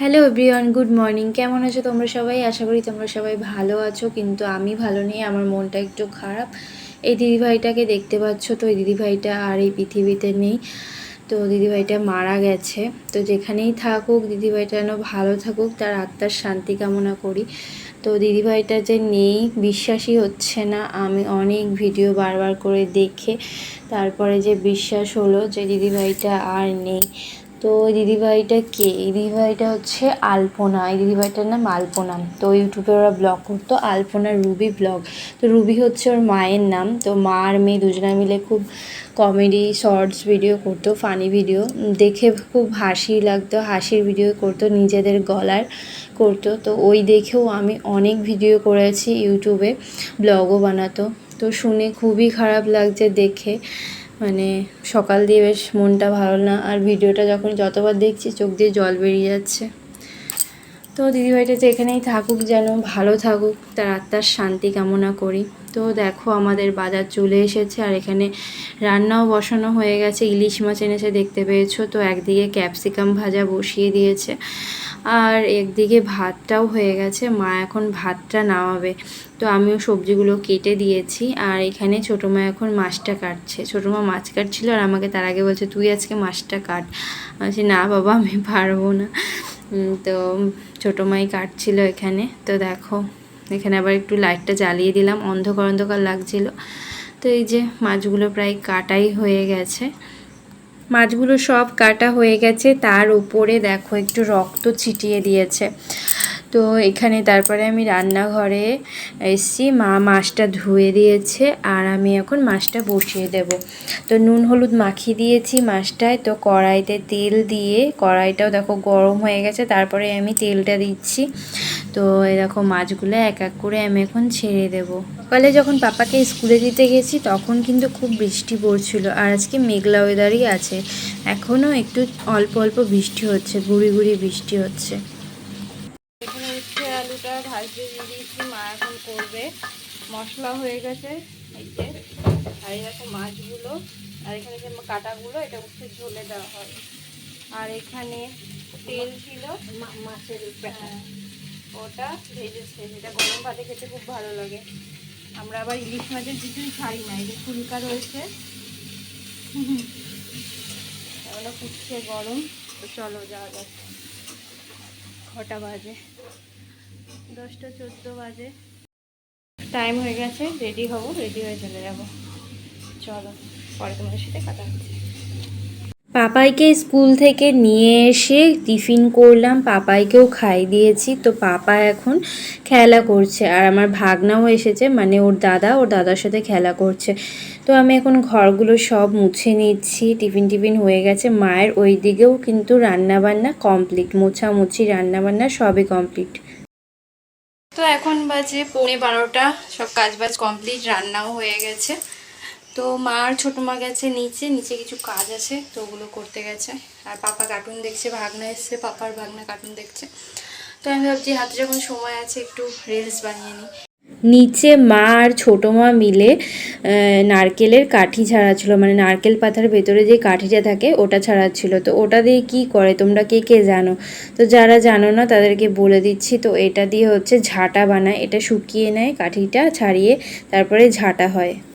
Hello everyone good morning কেমন আছো তোমরা সবাই? আশা করি তোমরা সবাই ভালো আছো, কিন্তু আমি ভালো নেই, আমার মনটা একটু খারাপ। এই দিদিভাইটাকে দেখতে পাচ্ছ তো, এই দিদিভাইটা আর এই পৃথিবীতে নেই। তো দিদিভাইটা মারা গেছে। তো যেখানেই থাকুক দিদিভাইটা যেন ভালো থাকুক, তার আত্মার শান্তি কামনা করি। তো দিদিভাইটা যে নেই, বিশ্বাসই হচ্ছে না। আমি অনেক ভিডিও বারবার করে দেখে তারপরে যে বিশ্বাস হলো যে দিদিভাইটা আর নেই তো ওই দিদিভাইটা কে? এই দিদিভাইটা হচ্ছে আলপনা। এই দিদিভাইটার নাম আলপনা। তো ইউটিউবে ওরা ব্লগ করতো, আলপনা রুবি ব্লগ। তো রুবি হচ্ছে ওর মায়ের নাম। তো মা আর মেয়ে দুজনে মিলে খুব কমেডি, শর্টস ভিডিও করতো, ফানি ভিডিও। দেখে খুব হাসি লাগতো, হাসির ভিডিও করতো, নিজেদের গলার করতো। তো ওই দেখেও আমি অনেক ভিডিও করেছি ইউটিউবে, ব্লগও বানাতো। তো শুনে খুবই খারাপ লাগছে দেখে। মানে সকাল দিয়ে বেশ মনটা ভালো না। আর ভিডিওটা যখন যতবার দেখছি, চোখ দিয়ে জল বেরিয়ে যাচ্ছে। তো দিদিভাইটা যে এখানেই থাকুক যেন, ভালো থাকুক, তার আত্মার শান্তি কামনা করি। তো দেখো, আমাদের বাজার চলে এসেছে, আর এখানে রান্নাও বসানো হয়ে গেছে। ইলিশ মাছ এনেছে, দেখতে পেয়েছ? তো একদিকে ক্যাপসিকাম ভাজা বসিয়ে দিয়েছে, আর একদিকে ভাতটাও হয়ে গেছে। মা এখন ভাতটা নামাবে। তো আমিও সবজিগুলো কেটে দিয়েছি, আর এখানে ছোটো মা এখন মাছটা কাটছে। ছোটো মা মাছ কাটছিল, আর আমাকে তার আগে বলছে, তুই আজকে মাছটা কাট। আমি না বাবা, আমি পারব না। তো ছোটো মাই কাটছিল এখানে। তো দেখো, এখানে আবার একটু লাইটটা জ্বালিয়ে দিলাম। অন্ধকার অন্ধকার লাগছিল। তো এই যে মাছগুলো প্রায় কাটাই হয়ে গেছে। মাছগুলো সব কাটা হয়ে গেছে। তার উপরে দেখো একটু রক্ত ছিটিয়ে দিয়েছে। তো এখানে তারপরে আমি রান্নাঘরে এসছি। মা মাছটা ধুয়ে দিয়েছে আর আমি এখন মাছটা বসিয়ে দেব। তো নুন, হলুদ মাখিয়ে দিয়েছি মাছটায়। তো কড়াইতে তেল দিয়ে, কড়াইটাও দেখো গরম হয়ে গেছে, তারপরে আমি তেলটা দিচ্ছি। তো দেখো মাছগুলো এক এক করে আমি এখন ছেড়ে দেব। সকালে যখন পাপাকে স্কুলে দিতে গেছি, তখন কিন্তু খুব বৃষ্টি পড়ছিল আর আজকে মেঘলা ওয়েদারই আছে। এখনও একটু অল্প অল্প বৃষ্টি হচ্ছে, গুড়ি গুড়ি বৃষ্টি হচ্ছে। ভাজতে দিয়ে দিয়েছি মা এখন করবে মশলা হয়ে গেছে এই যে আর এই দেখো মাছগুলো আর এখানে যে কাটাগুলো এটা হচ্ছে ঝোলে দেওয়া হয়। আর এখানে তেল ছিল মাছের হ্যাঁ, ওটা ভেজেছে যেটা গরম ভাতে খেতে খুব ভালো লাগে। আমরা আবার ইলিশ মাছের কিছুই ছাড়ি না এই যে ফুলকা রয়েছে। এগুলো ফুটছে গরম তো চলো যাওয়া যাক। কটা বাজে? দশটা চোদ্দ বাজে। টাইম হয়ে গেছে রেডি হব রেডি হয়ে চলে যাব। চলো, পরে তোমাদের সাথে কথা হচ্ছে। পাপাইকে স্কুল থেকে নিয়ে এসে টিফিন করলাম, পাপাইকেও খাই দিয়েছি। তো পাপা এখন খেলা করছে, আর আমার ভাগনাও এসেছে মানে ওর দাদা, ওর দাদার সাথে খেলা করছে। তো আমি এখন ঘরগুলো সব মুছে নিচ্ছি, টিফিন টিফিন হয়ে গেছে। মায়ের ওই দিকেও কিন্তু রান্নাবান্না কমপ্লিট মোছামুছি, রান্নাবান্না সবই কমপ্লিট তো এখন বাজে পৌনে বারোটা। সব কাজ বাজ কমপ্লিট, রান্নাও হয়ে গেছে। তো মা আর ছোটো মা গেছে নিচে নিচে কিছু কাজ আছে, তো ওগুলো করতে গেছে। আর পাপা কার্টুন দেখছে, ভাগনা এসছে, পাপার ভাগনা কার্টুন দেখছে। তো আমি ভাবছি হাতে যখন সময় আছে একটু রিলস বানিয়ে নিই। নিচে মা আর ছোটো মা মিলে নারকেলের কাঠি ছাড়াচ্ছিল। মানে নারকেল পাতার ভেতরে যে কাঠিটা থাকে, ওটা ছাড়াচ্ছিল। তো ওটা দিয়ে কি করে? তোমরা কে কে জানো? তো যারা জানো না, তাদেরকে বলে দিচ্ছি। তো এটা দিয়ে হচ্ছে ঝাঁটা বানায়। এটা শুকিয়ে নেয় কাঠিটা, ছাড়িয়ে তারপরে ঝাঁটা হয়।